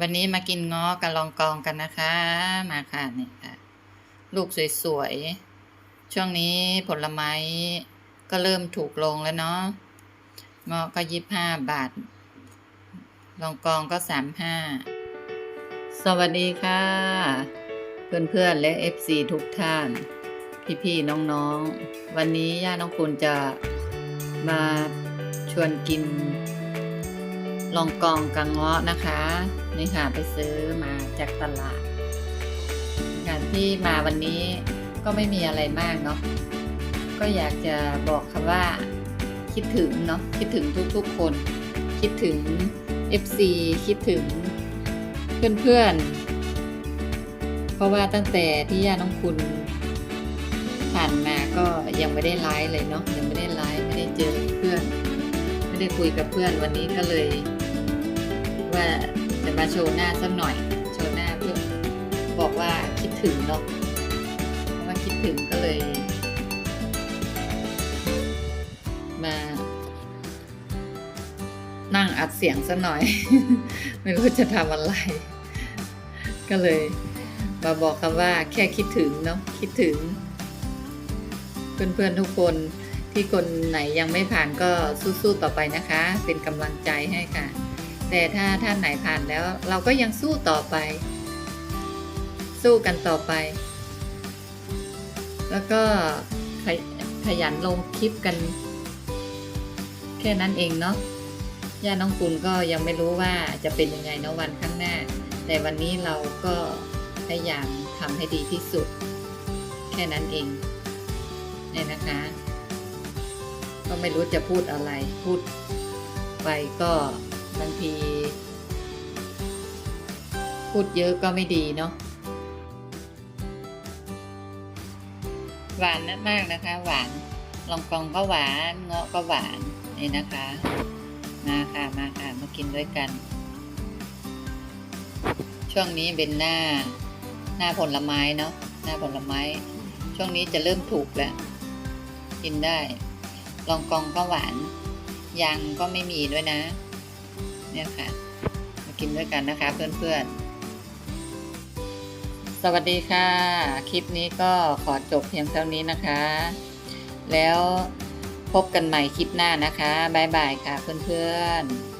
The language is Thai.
วันนี้มากินง้อกับลองกองกันนะคะ มาค่ะนี่ค่ะ ลูกสวยๆ ช่วงนี้ผลไม้ก็เริ่มถูกลงแล้วเนาะเงาะก็ยี่ห้าบาท ลองกองก็สามห้าสวัสดีค่ะ เพื่อนๆ และ FC ทุกท่าน พี่ๆ น้องๆ วันนี้ย่าน้องคุณจะมาชวนกิน ลองกองกังเงาะนะคะนี่ค่ะไปซื้อมาจากตลาดการที่มาวันนี้ก็ไม่มีอะไรมากเนาะก็อยากจะบอกคำว่าคิดถึงเนาะคิดถึงทุกๆคน คิดถึง FC คิดถึงเพื่อนๆ เพราะว่าตั้งแต่ที่ย่าน้องคุณผ่านมาก็ยังไม่ได้ไลฟ์เลยเนาะยังไม่ได้ไลฟ์ไม่ได้เจอเพื่อน ไม่ได้คุยกับเพื่อนวันนี้ก็เลย ว่าจะมาโชว์หน้าสักหน่อย โชว์หน้าเพื่อบอกว่าคิดถึงเนาะเพราะว่าคิดถึงก็เลย มา นั่งอัดเสียงสักหน่อย ไม่รู้จะทำอะไร ก็เลย มาบอกคำว่าแค่คิดถึงเนาะคิดถึง เพื่อนๆทุกคนที่คนไหนยังไม่ผ่านก็สู้ๆต่อไปนะคะ เป็นกำลังใจให้ค่ะ แต่ถ้าท่านไหนผ่านแล้วเราก็ยังสู้ต่อไป สู้กันต่อไป แล้วก็ขยขยันลงคลิปกัน แค่นั้นเองเนาะย่าน้องคุณก็ยังไม่รู้ว่าจะเป็นยังไงนะวันข้างหน้า แต่วันนี้เราก็พยายามทำให้ดีที่สุด แค่นั้นเองเนี่ยนะคะ ก็ไม่รู้จะพูดอะไรพูดไปก็ บางที พูดเยอะก็ไม่ดีเนาะหวานนัมากนะคะ หวานลองกองก็หวานเงาะก็หวานนี่นะคะ มาค่ะมาค่ะมากินด้วยกัน ช่วงนี้เป็นหน้าหน้าผลไม้เนาะหน้าผลไม้ ช่วงนี้จะเริ่มถูกแล้ว กินได้ ลองกองก็หวานยางก็ไม่มีด้วยนะ เนี่ยค่ะ มากินด้วยกันนะคะเพื่อนๆ สวัสดีค่ะ คลิปนี้ก็ขอจบเพียงเท่านี้นะคะ แล้วพบกันใหม่คลิปหน้านะคะ บ๊ายบายค่ะเพื่อนๆ